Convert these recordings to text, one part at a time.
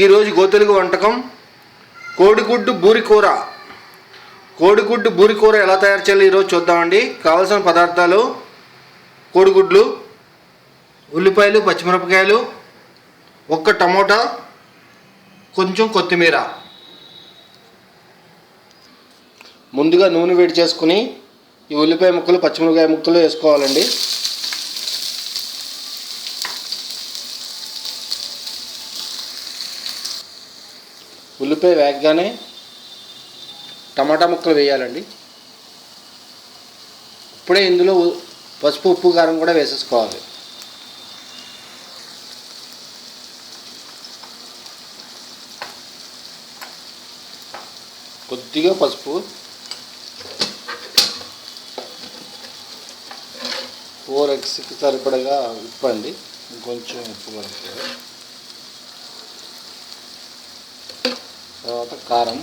ఈరోజు గోతెలుగు వంటకం. కోడిగుడ్డు బూరి కూర కోడిగుడ్డు బూరి కూర ఎలా తయారు చేయాలో ఈరోజు చూద్దామండి. కావలసిన పదార్థాలు కోడిగుడ్లు ఉల్లిపాయలు పచ్చిమిరపకాయలు ఒక్క టమోటా కొంచెం కొత్తిమీర. ముందుగా నూనె వేడి చేసుకుని ఈ ఉల్లిపాయ ముక్కలు పచ్చిమిరపకాయ ముక్కలు వేసుకోవాలండి. ఉల్లిపాయ వేగగానే టమాటా ముక్కలు వేయాలండి. ఇప్పుడే ఇందులో పసుపు ఉప్పు కారం కూడా వేసేసుకోవాలి. కొద్దిగా పసుపు. ఫోర్ ఎక్స్కి సరిపడగా ఉప్పు అండి ఇంకొంచెం ఉప్పు కలుపుకోవాలి తర్వాత కారం.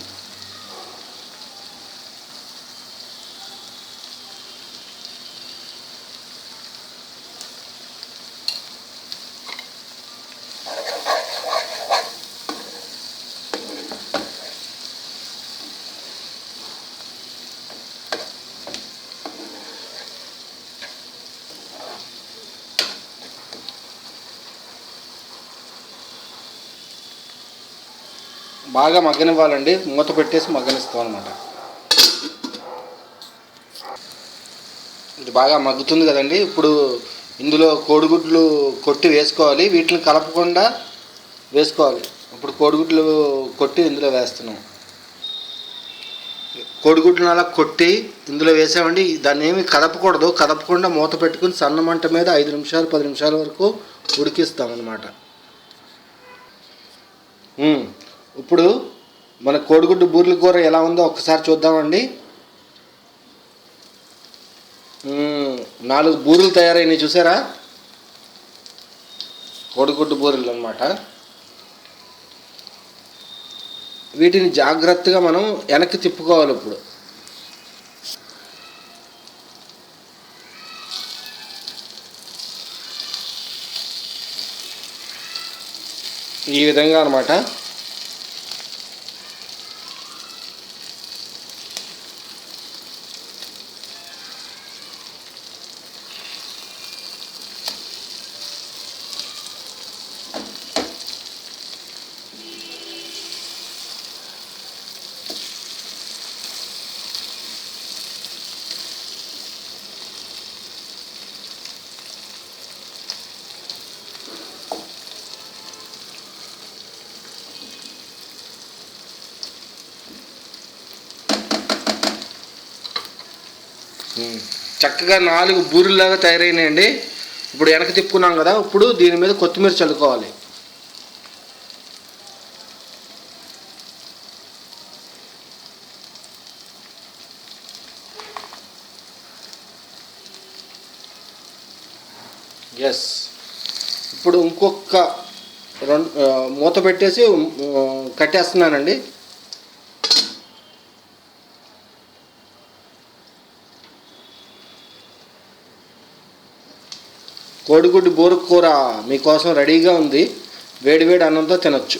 బాగా మగ్గనివ్వాలండి. మూత పెట్టేసి మగ్గనిస్తాం అనమాట ఇది బాగా మగ్గుతుంది కదండి. ఇప్పుడు ఇందులో కోడిగుడ్లు కొట్టి వేసుకోవాలి. వీటిని కలపకుండా వేసుకోవాలి. ఇప్పుడు కోడిగుడ్లు కొట్టి ఇందులో వేస్తున్నాం. కోడిగుడ్లను అలా కొట్టి ఇందులో వేసామండి. దాన్ని ఏమి కదపకూడదు కదపకుండా మూత పెట్టుకుని సన్న మంట మీద ఐదు నిమిషాలు పది నిమిషాల వరకు ఉడికిస్తాం అన్నమాట ఇప్పుడు మన కోడిగుడ్డు బూరెల కూర ఎలా ఉందో ఒక్కసారి చూద్దామండి. నాలుగు బూరెలు తయారైనవి చూసారా? కోడిగుడ్డు బూరెలు అనమాట వీటిని జాగ్రత్తగా మనం వెనక్కి తిప్పుకోవాలి ఇప్పుడు. ఈ విధంగా అనమాట చక్కగా నాలుగు బూరెల్లాగా తయారైనాయండి. ఇప్పుడు వెనక తిప్పుకున్నాం కదా ఇప్పుడు దీని మీద కొత్తిమీర చల్లుకోవాలి. ఎస్ ఇప్పుడు ఇంకొక రెండు మూత పెట్టేసి కట్టేస్తున్నానండి. కోడిగుడ్డు బోరు కూర మీకోసం రెడీగా ఉంది. వేడివేడి అన్నంతో తినొచ్చు.